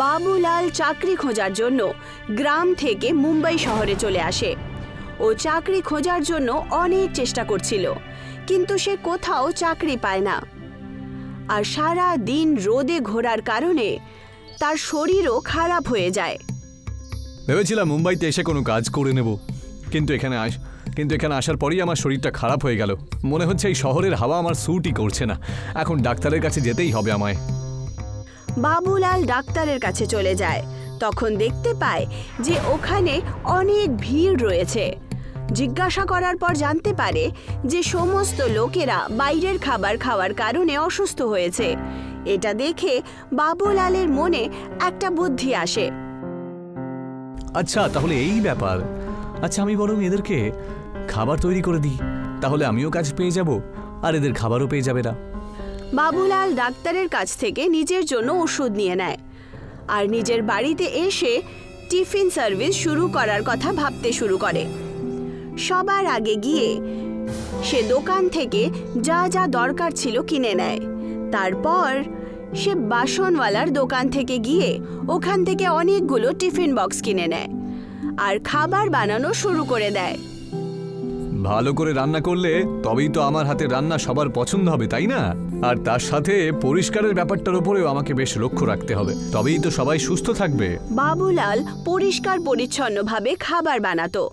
বাবুলাল চাকরি খোঁজার জন্য গ্রাম থেকে মুম্বাই শহরে চলে আসে। ও চাকরি খোঁজার জন্য অনেক চেষ্টা করছিল, কিন্তু সে কোথাও চাকরি পায় না। আর সারা দিন রোদে ঘোরার কারণে তার শরীরও খারাপ হয়ে যায়। ভেবেছিলাম মুম্বাইতে এসে কোনো কাজ করে নেব, কিন্তু এখানে আস, কিন্তু এখানে আসার পরেই আমার শরীরটা খারাপ হয়ে গেল। মনে হচ্ছে এই শহরের হাওয়া আমার স্যুটই করছে না। এখন ডাক্তারের কাছে যেতেই হবে আমায়। বাবুলাল ডাক্তারের কাছে চলে যায়। তখন দেখতে পায় যে ওখানে অনেক ভিড় রয়েছে। জিজ্ঞাসা করার পর জানতে পারে যে সমস্ত লোকেরা বাইরের খাবার খাওয়ার কারণে অসুস্থ হয়েছে। এটা দেখে বাবুলালের মনে একটা বুদ্ধি আসে। আচ্ছা তাহলে এই ব্যাপার। আচ্ছা আমি বরং এদেরকে খাবার তৈরি করে দিই। তাহলে আমিও কাজ পেয়ে যাব, আর এদের খাবারও পেয়ে যাবে না। বাবুলাল ডাক্তারের কাছ থেকে নিজের জন্য ওষুধ নিয়ে নেয়। আর নিজের বাড়িতে এসে টিফিন সার্ভিস শুরু করার কথা ভাবতে শুরু করে। সবার আগে গিয়ে সে দোকান থেকে যা যা দরকার ছিল কিনে নেয়। তারপর সে বাসনওয়ালার দোকান থেকে গিয়ে ওখান থেকে অনেকগুলো টিফিন বক্স কিনে নেয় আর খাবার বানানো শুরু করে দেয়। ভালো করে রান্না করলে তবেই তো আমার হাতে রান্না সবার পছন্দ হবে, তাই না? আর তার সাথে পরিষ্কারের ব্যাপারটার উপরেও আমাকে বেশ লক্ষ্য রাখতে হবে। তবেই তো সবাই সুস্থ থাকবে। বাবুলাল পরিষ্কার পরিচ্ছন্নভাবে খাবার বানাতো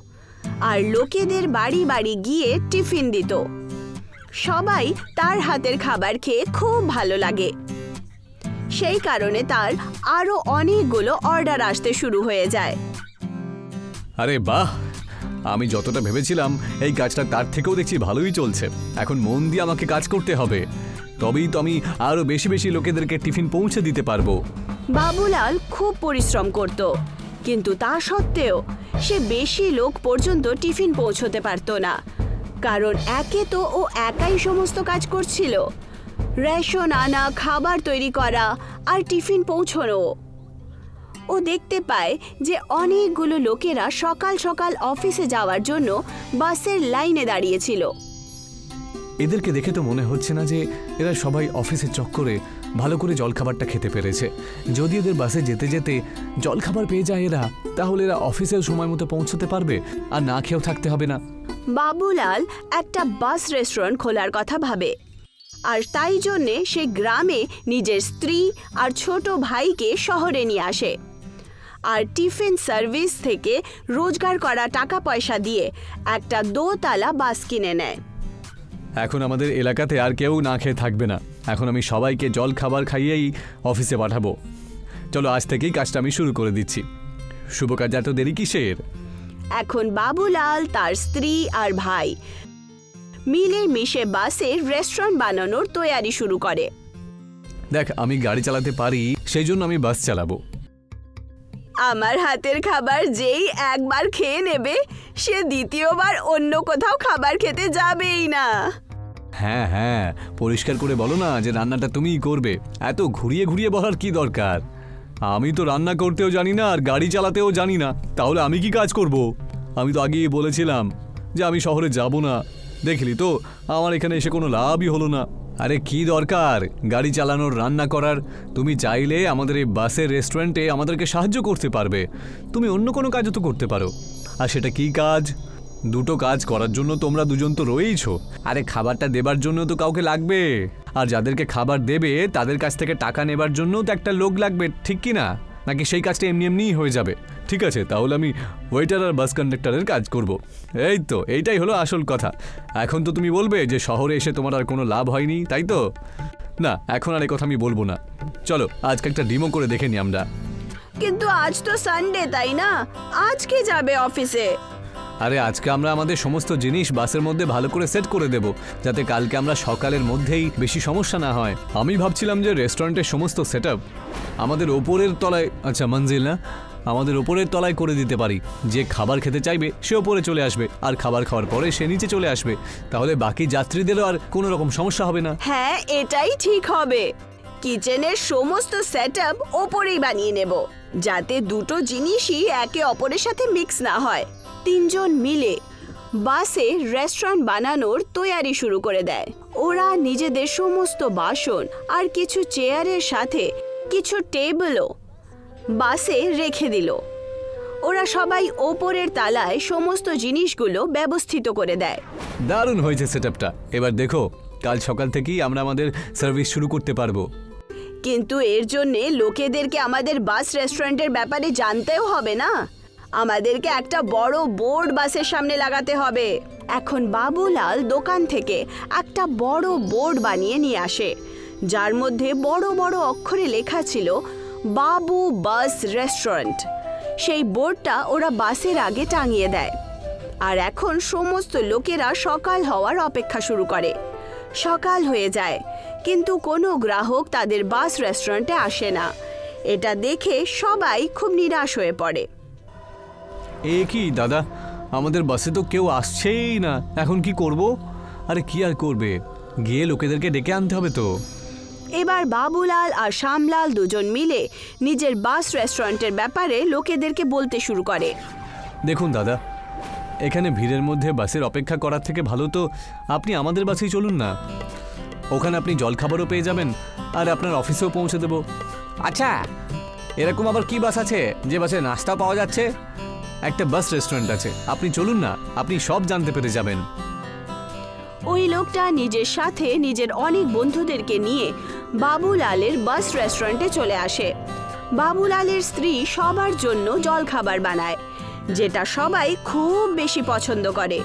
আর লোকেদের বাড়ি বাড়ি গিয়ে টিফিন দিত। সবাই তার হাতের খাবার খেয়ে খুব ভালো লাগে। সেই কারণে তার আরও অনেকগুলো অর্ডার আসতে শুরু হয়ে যায়। আরে বাহ! আমি যতটা ভেবেছিলাম এই কাজটা তার থেকেও দেখছি ভালোই চলছে। এখন মন দিয়ে আমাকে কাজ করতে হবে। তবেই তো আমি আরও বেশি বেশি লোকেদেরকে টিফিন পৌঁছে দিতে পারব। বাবুলাল খুব পরিশ্রম করত। কিন্তু তা সত্ত্বেও সে বেশি লোক পর্যন্ত টিফিন পৌঁছতে পারতো না। কারণ একে তো ও একাই সমস্ত কাজ করছিল। রেশন আনা, খাবার তৈরি করা আর টিফিন পৌঁছনো। ও দেখতে পায় যে অনেকগুলো লোকেরা সকাল সকাল অফিসে যাওয়ার জন্য বাসের লাইনে দাঁড়িয়েছিল। এদেরকে দেখে তো মনে হচ্ছে না যে এরা সবাই অফিসের চক্করে ভালো করে জলখাবারটা খেতে পেরেছে। যদি এদের বাসে যেতে যেতে জলখাবার পেয়ে যায় এরা, তাহলে এরা অফিসেও সময় মতো পৌঁছতে পারবে, আর না খেয়েও থাকতে হবে না। বাবুলাল একটা বাস রেস্টুরেন্ট খোলার কথা ভাবে, আর তাই জন্যে সে গ্রামে নিজের স্ত্রী আর ছোট ভাইকে শহরে নিয়ে আসে। আর টিফিন সার্ভিস থেকে রোজগার করা টাকা পয়সা দিয়ে একটা দোতলা বাস কিনে নেয়। এখন আমাদের এলাকাতে আর কেউ না খেয়ে থাকবে না। এখন আমি সবাইকে জল খাবার খাইয়েই অফিসে পাঠাবো। চলো আজ থেকেই কাজটা আমি শুরু করে দিচ্ছি। শুভ কাজ এত দেরি কিসের? এখন বাবুলাল তার স্ত্রী আর ভাই মিলে মিশে বাসে রেস্টুরেন্ট বানানোর তৈয়ারি শুরু করে। দেখ আমি গাড়ি চালাতে পারি সেই জন্য আমি বাস চালাবো। আমার হাতের খাবার যেই একবার খেয়ে নেবে সে দ্বিতীয়বার অন্য কোথাও খাবার খেতে যাবেই না। হ্যাঁ হ্যাঁ পরিষ্কার করে বলো না যে রান্নাটা তুমিই করবে। এত ঘুরিয়ে ঘুরিয়ে বলার কি দরকার? আমি তো রান্না করতেও জানি না আর গাড়ি চালাতেও জানি না। তাহলে আমি কি কাজ করব? আমি তো আগেই বলেছিলাম যে আমি শহরে যাব না। দেখলি তো, আমার এখানে এসে কোনো লাভই হলো না। আরে কি দরকার? গাড়ি চালানোর, রান্না করার। তুমি চাইলে আমাদের এই বাসের রেস্টুরেন্টে আমাদেরকে সাহায্য করতে পারবে। তুমি অন্য কোনো কাজও তো করতে পারো। আর সেটা কি কাজ? দুটো কাজ করার জন্য তোমরা দুজন তো রয়েইছো। আরে খাবারটা দেবার জন্য তো কাউকে লাগবে। আর যাদেরকে খাবার দেবে, তাদের কাছ থেকে টাকা নেবার জন্য তো একটা লোক লাগবে, ঠিক কি না? নাকি সেই কাজটা এমনি এমনিই হয়ে যাবে? ঠিক আছে, তাহলে আমি ওয়েটার আর বাস কন্ডাক্টরের কাজ করব। এই তো, এইটাই হলো আসল কথা। এখন তো তুমি বলবে যে শহরে এসে তোমার আর কোনো লাভ হয়নি, তাই তো? না, এখন আর এই কথা আমি বলব না। চলো, আজকে একটা ডিমো করে দেখে নি আমরা। কিন্তু আজ তো সানডে তাই না? আজকে যাবে অফিসে আরে আজকে আমরা আমাদের সমস্ত জিনিস বাসের মধ্যে ভালো করে সেট করে দেব, যাতে কালকে আমরা সকালের মধ্যেই বেশি সমস্যা না হয়। আমি ভাবছিলাম যে রেস্টুরেন্টের সমস্ত সেট আমাদের ওপরের তলায় আচ্ছা মঞ্জিল না? আমাদের ওপরের তলায় করে দিতে পারি। যে খাবার খেতে চাইবে, সে ওপরে চলে আসবে, আর খাবার খাওয়ার পরে সে নিচে চলে আসবে। তাহলে বাকি যাত্রীদেরও আর কোনো রকম সমস্যা হবে না। হ্যাঁ এটাই ঠিক হবে। কিচেনের সমস্ত সেট আপ ওপরেই বানিয়ে নেব, যাতে দুটো জিনিসই একে অপরের সাথে মিক্স না হয়। তিনজন মিলে বাসে রেস্টুরেন্ট বানানোর তৈয়ারি শুরু করে দেয়। ওরা নিজেদের সমস্ত বাসন আর কিছু চেয়ারের সাথে কিছু টেবিলও বাসে রেখে দিল। ওরা সবাই ওপরের তালায় সমস্ত জিনিসগুলো ব্যবস্থিত করে দেয়। দারুণ হয়েছে সেটআপটা এবার দেখো কাল সকাল থেকেই আমরা আমাদের সার্ভিস শুরু করতে পারব। কিন্তু এর জন্যে লোকেদেরকে আমাদের বাস রেস্টুরেন্টের ব্যাপারে জানতেও হবে না? আমাদেরকে একটা বড় বোর্ড বাসের সামনে লাগাতে হবে। এখন বাবুলাল দোকান থেকে একটা বড় বোর্ড বানিয়ে নিয়ে আসে। যার মধ্যে বড় বড় অক্ষরে লেখা ছিল, বাবু বাস রেস্টুরেন্ট। সেই বোর্ডটা ওরা বাসের আগে টাঙিয়ে দেয়। আর এখন সমস্ত লোকেরা সকাল হওয়ার অপেক্ষা শুরু করে। সকাল হয়ে যায়, কিন্তু কোনো গ্রাহক তাদের বাস রেস্টুরেন্টে আসে না। এটা দেখে সবাই খুব নিরাশ হয়ে পড়ে। এ কি দাদা? আমাদের বাসে তো কেউ আসছেই না। এখন কি করব? আরে কি আর করবে? গিয়ে লোকেদেরকে ডেকে আনতে হবে তো। এবার বাবুলাল আর শ্যামলাল দুজন মিলে নিজের বাস রেস্টুরেন্টের ব্যাপারে লোকেদেরকে বলতে শুরু করে। দেখুন দাদা এখানে ভিড়ের মধ্যে বাসের অপেক্ষা করার থেকে ভালো তো আপনি আমাদের বাসেই চলুন না। ওখানে আপনি জলখাবারও পেয়ে যাবেন আর আপনার অফিসেও পৌঁছে দেবো। আচ্ছা এরকম আবার কি বাস আছে? যে বাসে নাস্তা পাওয়া যাচ্ছে? একটা বাস রেস্টুরেন্ট আছে। আপনি চলুন না আপনি সব জানতে পেরে যাবেন। ওই লোকটা নিজের সাথে নিজের অনেক বন্ধুদেরকে নিয়ে বাবুলালের বাস রেস্টুরেন্টে চলে আসে। বাবুলালের স্ত্রী সবার জন্য জলখাবার বানায় যেটা সবাই খুব বেশি পছন্দ করে।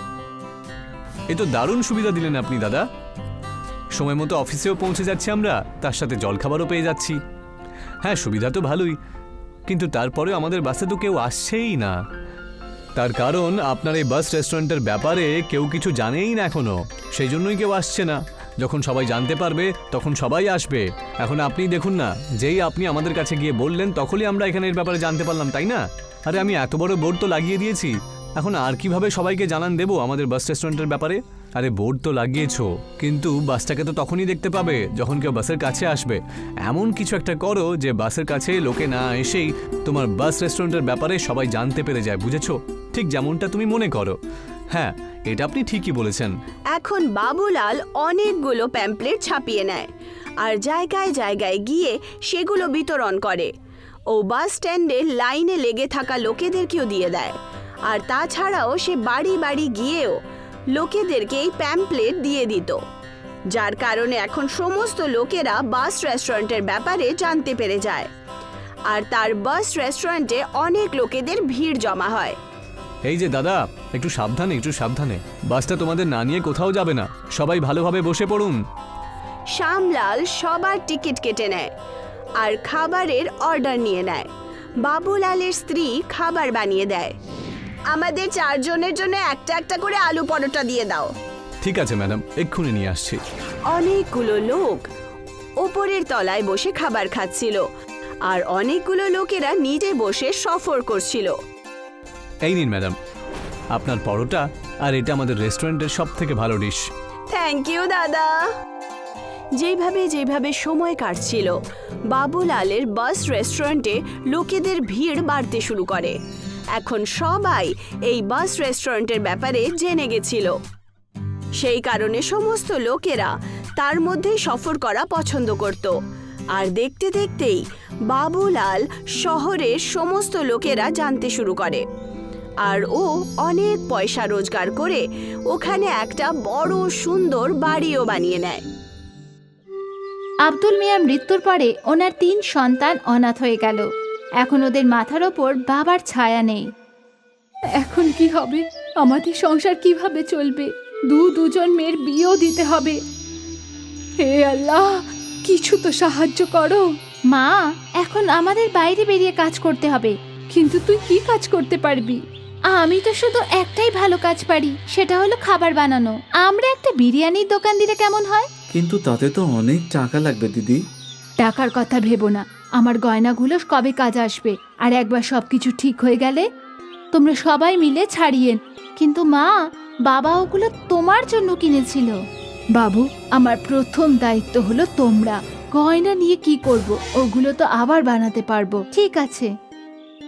এ তো দারুণ সুবিধা দিলেন আপনি দাদা। সময় মতো অফিসেও পৌঁছে যাচ্ছি আমরা তার সাথে জলখাবারও পেয়ে যাচ্ছি। হ্যাঁ সুবিধা তো ভালোই কিন্তু তারপরেও আমাদের বাসে তো কেউ আসছেই না। তার কারণ আপনার এই বাস রেস্টুরেন্টের ব্যাপারে কেউ কিছু জানেই না এখনও। সেই জন্যই কেউ আসছে না। যখন সবাই জানতে পারবে, তখন সবাই আসবে। এখন আপনি দেখুন না। যেই আপনি আমাদের কাছে গিয়ে বললেন, তখনই আমরা এখানে এর ব্যাপারে জানতে পারলাম, তাই না? আরে, আমি এত বড় বোর্ড তো লাগিয়ে দিয়েছি। এখন আর কীভাবে সবাইকে জানান দেবো আমাদের বাস রেস্টুরেন্টের ব্যাপারে? আরে বোর্ড তো লাগিয়েছো। কিন্তু বাসটাকে তো তখনই দেখতে পাবে, যখন কেউ বাসের কাছে আসবে। এমন কিছু একটা করো যে বাসের কাছে লোকে না এসেই তোমার বাস রেস্টুরেন্টের ব্যাপারে সবাই জানতে পেরে যায়, বুঝেছ? ঠিক যেমনটা তুমি মনে করো। হ্যাঁ এটা আপনি ঠিকই বলেছেন। এখন বাবুলাল অনেকগুলো প্যাম্পলেট ছাপিয়ে নেয় আর জায়গায় জায়গায় গিয়ে সেগুলো বিতরণ করে। ও বাস স্ট্যান্ডে লাইনে লেগে থাকা লোকেদেরকেও দিয়ে দেয় আর তাছাড়াও সে বাড়ি বাড়ি গিয়েও লোকেদেরকে এই প্যাম্পলেট দিয়ে দিত। যার কারণে এখন সমস্ত লোকেরা বাস রেস্টুরেন্টের ব্যাপারে জানতে পেরে যায়। আর তার বাস রেস্টুরেন্টে অনেক লোকেদের ভিড় জমা হয়। এই যে দাদা একটু সাবধানে একটু সাবধানে। বাসটা তোমাদের না নিয়ে কোথাও যাবে না। সবাই ভালোভাবে বসে পড়ুন। শ্যামলাল সবার টিকিট কেটে নেয় আর খাবারের অর্ডার নিয়ে নেয়। বাবুলালের স্ত্রী খাবার বানিয়ে দেয়। আমাদের চারজনের জন্য একটা একটা করে আলু পরোটা দিয়ে দাও। ঠিক আছে ম্যাডাম। এক্ষুনি নিয়ে আসছি। অনেকগুলো লোক ওপরের তলায় বসে খাবার খাচ্ছিল। আর অনেকগুলো লোকেরা নিজে বসে সফর করছিল। এই নিন, ম্যাডাম। আপনার পরোটা আর এটা আমাদের রেস্টুরেন্টের সব থেকে ভালো ডিশ। থ্যাংক ইউ দাদা। যেভাবে যেভাবে সময় কাটছিল, বাবুলালের বাস রেস্টুরেন্টে লোকেদের ভিড় বাড়তে শুরু করে। এখন সবাই এই বাস রেস্টুরেন্টের ব্যাপারে জেনে গেছিল। সেই কারণে সমস্ত লোকেরা তার মধ্যেই সফর করা পছন্দ করত। আর দেখতে দেখতেই বাবুলাল শহরের সমস্ত লোকেরা জানতে শুরু করে। আর ও অনেক পয়সা রোজগার করে ওখানে একটা বড় সুন্দর বাড়িও বানিয়ে নেয়। আব্দুল মিয়ার মৃত্যুর পরে ওনার তিন সন্তান অনাথ হয়ে গেল। এখন ওদের মাথার ওপর বাবার ছায়া নেই। এখন কি হবে? আমাদের সংসার কীভাবে চলবে? দু দুজন মেয়ের বিয়েও দিতে হবে। হে আল্লাহ, কিছু তো সাহায্য করো। মা, এখন আমাদের বাইরে বেরিয়ে কাজ করতে হবে। কিন্তু তুই কি কাজ করতে পারবি? আমি তো শুধু একটাই ভালো কাজ পারি সেটা হলো খাবার বানানো। আমরা একটা বিরিয়ানির দোকান দিলে কেমন হয়? কিন্তু তাতে তো অনেক টাকা লাগবে দিদি। টাকার কথা ভেবো না। আমার গয়নাগুলো কবে কাজ আসবে? আর একবার সব কিছু ঠিক হয়ে গেলে? তোমরা সবাই মিলে ছাড়িয়েন। কিন্তু মা বাবা ওগুলো তোমার জন্য কিনেছিল। বাবু আমার প্রথম দায়িত্ব হলো তোমরা। গয়না নিয়ে কি করব? ওগুলো তো আবার বানাতে পারব। ঠিক আছে।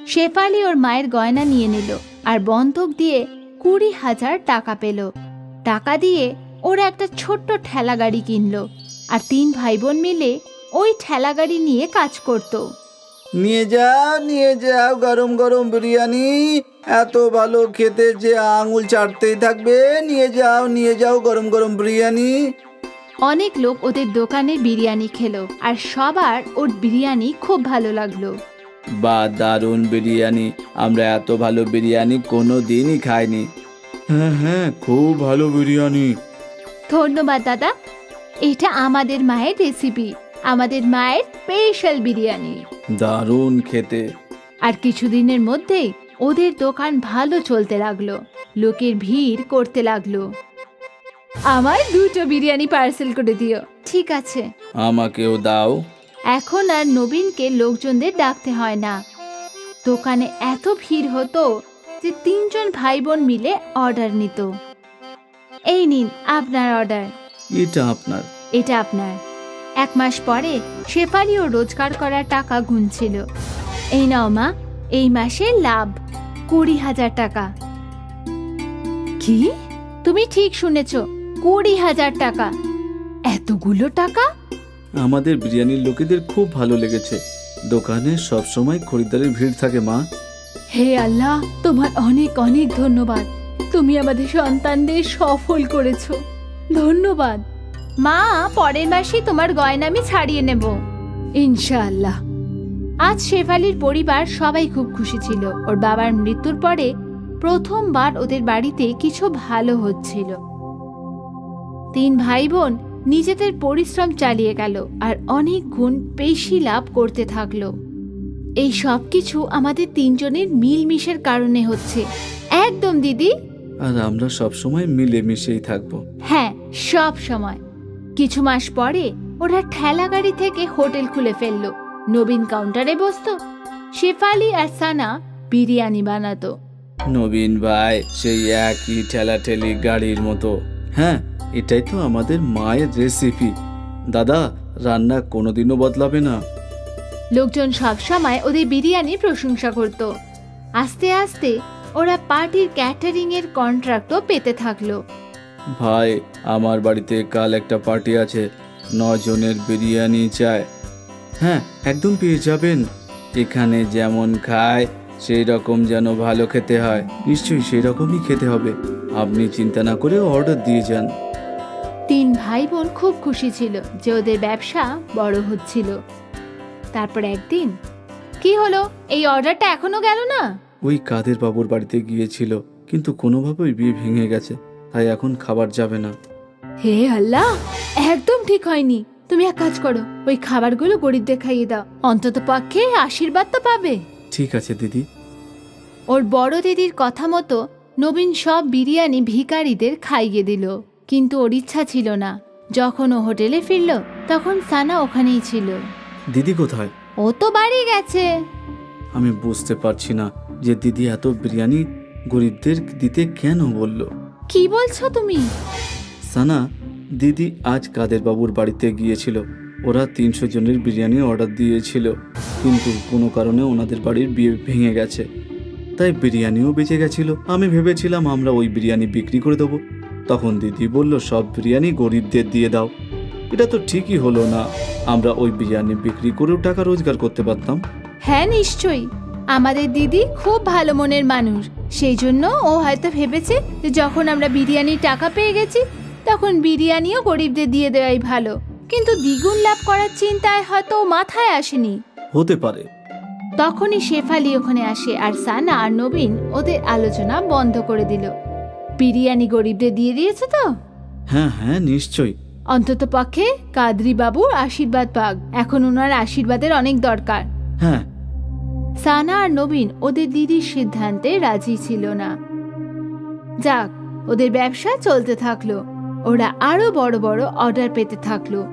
শেফালি ওর মায়ের গয়না নিয়ে নিল। আর বন্ধক দিয়ে কুড়ি হাজার টাকা পেল। টাকা দিয়ে ওরা একটা ছোট্ট ঠেলা গাড়ি কিনলো আর তিন ভাই বোন মিলে ওই ঠেলা গাড়ি নিয়ে কাজ করত। নিয়ে যাও নিয়ে যাও গরম গরম বিরিয়ানি। এত ভালো খেতে যে আঙুল চাটতেই থাকবে। নিয়ে যাও নিয়ে যাও গরম গরম বিরিয়ানি। অনেক লোক ওদের দোকানে বিরিয়ানি খেলো আর সবার ওর বিরিয়ানি খুব ভালো লাগল। বা দারুণ বিরিয়ানি। আমরা এত ভালো বিরিয়ানি কোনো দিনই খাইনি। হ্যাঁ হ্যাঁ খুব ভালো বিরিয়ানি। ধন্যবাদ দাদা। এটা আমাদের মায়ের রেসিপি আমাদের মায়ের স্পেশাল বিরিয়ানি। দারুণ খেতে। আর কিছুদিনের মধ্যেই ওদের দোকান ভালো চলতে লাগল লোকের ভিড় করতে লাগল। আমার দুটো বিরিয়ানি পার্সেল করে দিও। ঠিক আছে। আমাকেও দাও। এখন আর নবীনকে লোকজনদের ডাকতে হয় না। দোকানে এত ভিড় হতো যে তিনজন ভাই বোন মিলে অর্ডার নিত। এই নিন আপনার অর্ডার। এটা আপনার। এটা আপনার। এক মাস পরে শেফালিও রোজগার করার টাকা গুনছিল। এই নাও মা এই মাসে লাভ কুড়ি হাজার টাকা। কি? তুমি ঠিক শুনেছ কুড়ি হাজার টাকা। এতগুলো টাকা? আমাদের বিরিয়ানির লোকেদের খুব ভালো লেগেছে। দোকানে সব সময় খরিদ্দারের ভিড় থাকে মা। হে আল্লাহ তোমার অনেক অনেক ধন্যবাদ। তুমি আমাদের সন্তানদের সফল করেছ। ধন্যবাদ। মা পরের মাসে তোমার গয়না আমি ছাড়িয়ে নেব। ইনশাআল্লাহ। আজ শেফালির পরিবার সবাই খুব খুশি ছিল। ওর বাবার মৃত্যুর পরে প্রথমবার ওদের বাড়িতে কিছু ভালো হচ্ছিল। তিন ভাই বোন নিজেদের পরিশ্রম চালিয়ে গেল আর অনেক গুণ বেশি লাভ করতে থাকল। এই সব কিছু আমাদের তিনজনের মিলমিশের কারণে হচ্ছে। একদম দিদি। আর আমরা সব সময় মিলেমিশেই থাকব। হ্যাঁ সব সময়। কিছু মাস পরে ওরা ঠেলা গাড়ি থেকে হোটেল খুলে ফেলল। নবীন কাউন্টারে বসতো। শেফালি আর সানা বিরিয়ানি বানাতো। নবীন ভাই সেই একই ঠেলাঠেলি গাড়ির মতো। হ্যাঁ এটাই তো আমাদের মায়ের রেসিপি দাদা রান্না কোনোদিনও বদলাবে না। লোকজন সব সময় ওদের বিরিয়ানির প্রশংসা করত। আস্তে আস্তে ওরা পার্টির ক্যাটারিং এর কন্ট্রাক্টও পেতে থাকল। ভাই আমার বাড়িতে কাল একটা পার্টি আছে। জনের বিরিয়ানি চায় হ্যাঁ একদম পেয়ে যাবেন। এখানে যেমন খায় সেই রকম যেন ভালো খেতে হয়। নিশ্চয়ই সেই রকমই খেতে হবে। আপনি চিন্তা না করে অর্ডার দিয়ে যান। তিন ভাই বোন খুব খুশি ছিল যে ওদের ব্যবসা বড় হচ্ছিল। তারপর একদিন কি হলো? এই অর্ডারটা এখনও গেল না? ওই কাদের বাবুর বাড়িতে গিয়েছিল কিন্তু কোনোভাবেই বিয়ে ভেঙে গেছে তাই এখন খাবার যাবে না। হে আল্লাহ! একদম ঠিক হয়নি। তুমি এক কাজ করো ওই খাবারগুলো গরিবদের খাইয়ে দাও। অন্তত পক্ষে আশীর্বাদ তো পাবে। ঠিক আছে দিদি। ওর বড় দিদির কথা মতো নবীন সব বিরিয়ানি ভিখারিদের খাইয়ে দিল কিন্তু ওর ইচ্ছা ছিল না। যখন ও হোটেলে ফিরল তখন সানা ওখানেই ছিল। দিদি কোথায়? ও তো বাড়ি গেছে। আমি বুঝতে পারছি না যে দিদি এত বিরিয়ানি গরিবদের দিতে কেন বলল। কি বলছো তুমি? সানা দিদি আজ কাদের বাবুর বাড়িতে গিয়েছিল। ওরা তিনশো জনের বিরিয়ানি অর্ডার দিয়েছিল কিন্তু কোনো কারণে ওনাদের বাড়ির বিয়ে ভেঙে গেছে। তাই বিরিয়ানিও বেঁচে গেছিল। আমি ভেবেছিলাম আমরা ওই বিরিয়ানি বিক্রি করে দেবো। তখন দিদি বলল সব বিরিয়ানি গরিবদের দিয়ে দাও। এটা তো ঠিকই হলো না। আমরা ওই বিরিয়ানি বিক্রি করেও টাকা রোজগার করতে পারতাম। হ্যাঁ নিশ্চয়ই। আমাদের দিদি খুব ভালো মনের মানুষ। সেই জন্য ও হয়তো ভেবেছে যে যখন আমরা বিরিয়ানির টাকা পেয়ে গেছি তখন বিরিয়ানিও গরিবদের দিয়ে দেওয়াই ভালো। কিন্তু দ্বিগুণ লাভ করার চিন্তায় হয়তো মাথায় আসেনি। হতে পারে। তখনই শেফালি ওখানে আসে আর সানা আর নবীন ওদের আলোচনা বন্ধ করে দিল। বিরিয়ানি গরিবদের দিয়ে দিয়েছে তো? হ্যাঁ হ্যাঁ নিশ্চয়ই। অন্তত পক্ষে কাদরি বাবুর আশীর্বাদ পাক। এখন ওনার আশীর্বাদের অনেক দরকার। হ্যাঁ। সানা আর নবীন ওদের দিদির সিদ্ধান্তে রাজি ছিল না। যাক ওদের ব্যবসা চলতে থাকল। ওরা আরও বড় বড় অর্ডার পেতে থাকল।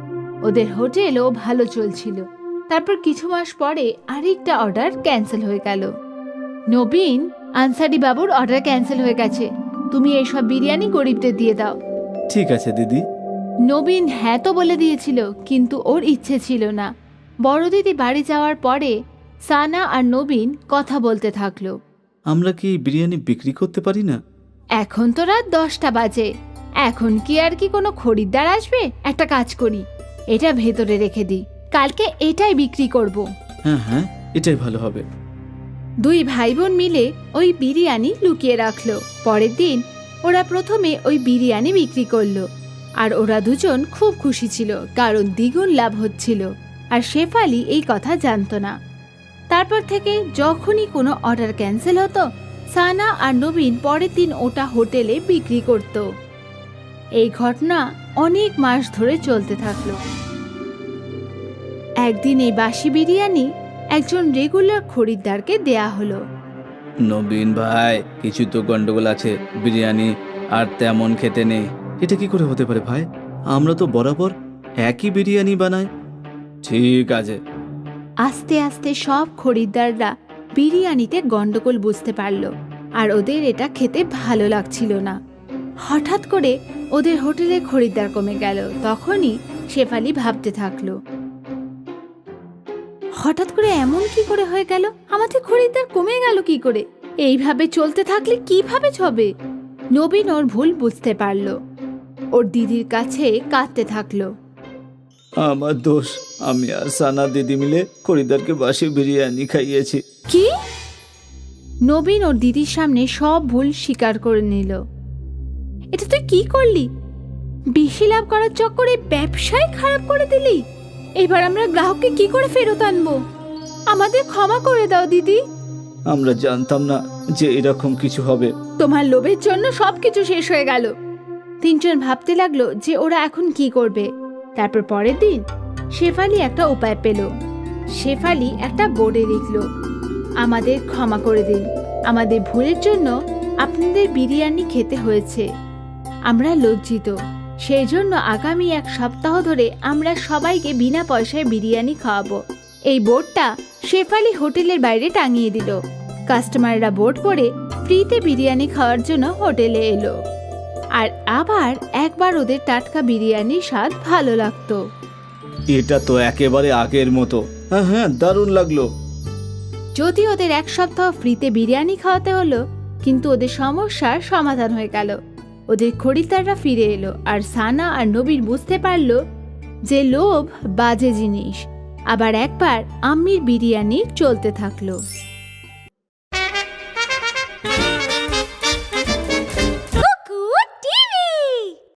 ওদের হোটেলও ভালো চলছিল। তারপর কিছু মাস পরে আরেকটা অর্ডার ক্যান্সেল হয়ে গেল। নবীন আনসারি বাবুর অর্ডার ক্যান্সেল হয়ে গেছে। তুমি এইসব বিরিয়ানি গরিবদের দিয়ে দাও। ঠিক আছে দিদি। নবীন হ্যাঁ তো বলে দিয়েছিল কিন্তু ওর ইচ্ছে ছিল না। বড় দিদি বাড়ি যাওয়ার পরে সানা আর নবীন কথা বলতে থাকল। আমরা কি এই বিরিয়ানি বিক্রি করতে পারি না? এখন তো রাত দশটা বাজে। এখন কি আর কি কোনো খরিদ্দার আসবে? একটা কাজ করি এটা ভেতরে রেখে দিই। কালকে এটাই বিক্রি করব। হ্যাঁ হ্যাঁ এটাই ভালো হবে। দুই ভাই বোন মিলে ওই বিরিয়ানি লুকিয়ে রাখল। পরের দিন ওরা প্রথমে ওই বিরিয়ানি বিক্রি করল। আর ওরা দুজন খুব খুশি ছিল কারণ দ্বিগুণ লাভ হচ্ছিল। আর শেফালি এই কথা জানতো না। তারপর থেকে যখনই কোনো অর্ডার ক্যান্সেল হতো সানা আর নবীন পরের দিন ওটা হোটেলে বিক্রি করত। এই ঘটনা অনেক মাস ধরে চলতে থাকল। একদিন এই বাসি বিরিয়ানি একজন রেগুলার খরিদ্দারকে দেয়া হলো। নবীন ভাই কিছু তো গন্ডগোল আছে বিরিয়ানি আর তেমন খেতে নেই। এটা কি করে হতে পারে ভাই? আমরা তো বরাবর একই বিরিয়ানি বানাই। ঠিক আছে। আস্তে আস্তে সব খরিদ্দাররা বিরিয়ানিতে গন্ডগোল বুঝতে পারল আর ওদের এটা খেতে ভালো লাগছিল না। হঠাৎ করে ওদের হোটেলে খরিদ্দার কমে গেল তখনই শেফালি ভাবতে থাকল হঠাৎ করে এমন কি করে হয়ে গেল? আমাদের খরিদ্দার কমে গেল কি করে? এইভাবে চলতে থাকলে কীভাবে হবে নবীন ওর ভুল বুঝতে পারল। ওর দিদির কাছে কাঁদতে থাকল। আমার দোষ আমি আর সানা দিদি মিলে খরিদ্দারকে বাসি বিরিয়ানি খাইয়েছি। কি? নবীন ওর দিদির সামনে সব ভুল স্বীকার করে নিল। এটা তুই কি করলি? বেশি লাভ করার চক্করে ব্যবসায় খারাপ করে দিলি? এবার আমরা গ্রাহককে কি করে ফেরত আনব? আমাদের ক্ষমা করে দাও দিদি। আমরা জানতাম না যে এরকম কিছু হবে। তোমার লোভের জন্য সবকিছু শেষ হয়ে গেল। তিনজন ভাবতে লাগল যে ওরা এখন কি করবে। তারপর পরের দিন শেফালি একটা উপায় পেল। শেফালি একটা বোর্ডে লিখল আমাদের ক্ষমা করে দিন। আমাদের ভুলের জন্য আপনাদের বিরিয়ানি খেতে হয়েছে। আমরা লজ্জিত। সেই জন্য আগামী এক সপ্তাহ ধরে আমরা সবাইকে বিনা পয়সায় বিরিয়ানি খাওয়াবো। এই বোর্ডটা শেফালি হোটেলের বাইরে টাঙিয়ে দিল। কাস্টমাররা বোর্ড পরে ফ্রিতে বিরিয়ানি খাওয়ার জন্য হোটেলে এলো। আর আবার একবার ওদের টাটকা বিরিয়ানির স্বাদ ভালো লাগতো। এটা তো একেবারে আগের মতো। হ্যাঁ হ্যাঁ দারুণ লাগল। যদি ওদের এক সপ্তাহ ফ্রিতে বিরিয়ানি খাওয়াতে হলো কিন্তু ওদের সমস্যার সমাধান হয়ে গেল। ওদের খরিদ্দাররা ফিরে এলো আর সানা আর নবীর বুঝতে পারল যে লোভ বাজে জিনিস। আবার একবার আম্মির বিরিয়ানি চলতে থাকল।